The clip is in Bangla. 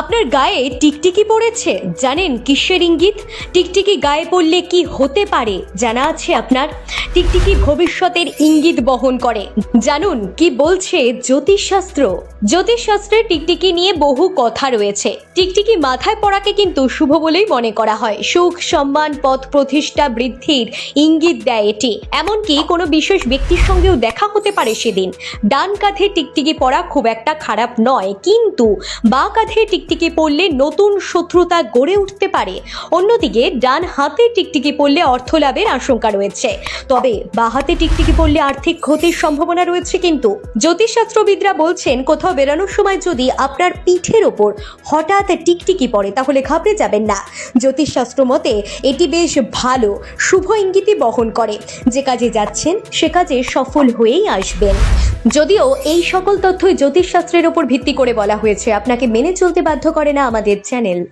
আপনার গায়ে টিকটিকি পড়েছে? জানেন কিসের ইঙ্গিত? টিকটিকি গায়ে পড়লে কি হতে পারে? জানা আছে আপনার। টিকটিকি ভবিষ্যতের ইঙ্গিত বহন করে। জানুন, কি বলছে জ্যোতিষশাস্ত্র? জ্যোতিষশাস্ত্রে টিকটিকি নিয়ে বহু কথা রয়েছে। টিকটিকি মাথায় পড়াকে কিন্তু শুভ বলেই মনে করা হয়। সুখ, সম্মান, পথ প্রতিষ্ঠা, বৃদ্ধির ইঙ্গিত দেয় এটি। এমনকি কোনো বিশেষ ব্যক্তির সঙ্গেও দেখা হতে পারে সেদিন। ডান কাঁধে টিকটিকি পরা খুব একটা খারাপ নয়, কিন্তু বা কাঁধে টিকটিকি পড়লে নতুন শত্রুতা গড়ে উঠতে পারে। অন্যদিকে, ডান হাতে টিকটিকি পড়লে অর্থ লাভের আশঙ্কা রয়েছে। তবে, বা হাতে টিকটিকি পড়লে আর্থিক ক্ষতির সম্ভাবনা রয়েছে কিন্তু। জ্যোতিষশাস্ত্রবিদরা বলছেন, কোথাও বেরানোর সময় যদি আপনার পিঠের ওপর হঠাৎ টিকটিকি পড়ে, তাহলে ঘাবড়ে যাবেন না। জ্যোতিষশাস্ত্র মতে, এটি বেশ ভালো, শুভ ইঙ্গিতই বহন করে। যে কাজে যাচ্ছেন, সে কাজে সফল হয়েই আসবেন। যদিও এই সকল তথ্যই জ্যোতিষশাস্ত্রের ওপর ভিত্তি করে বলা হয়েছে। আপনাকে মেনে চলতে বাধ্য করে না আমাদের চ্যানেল।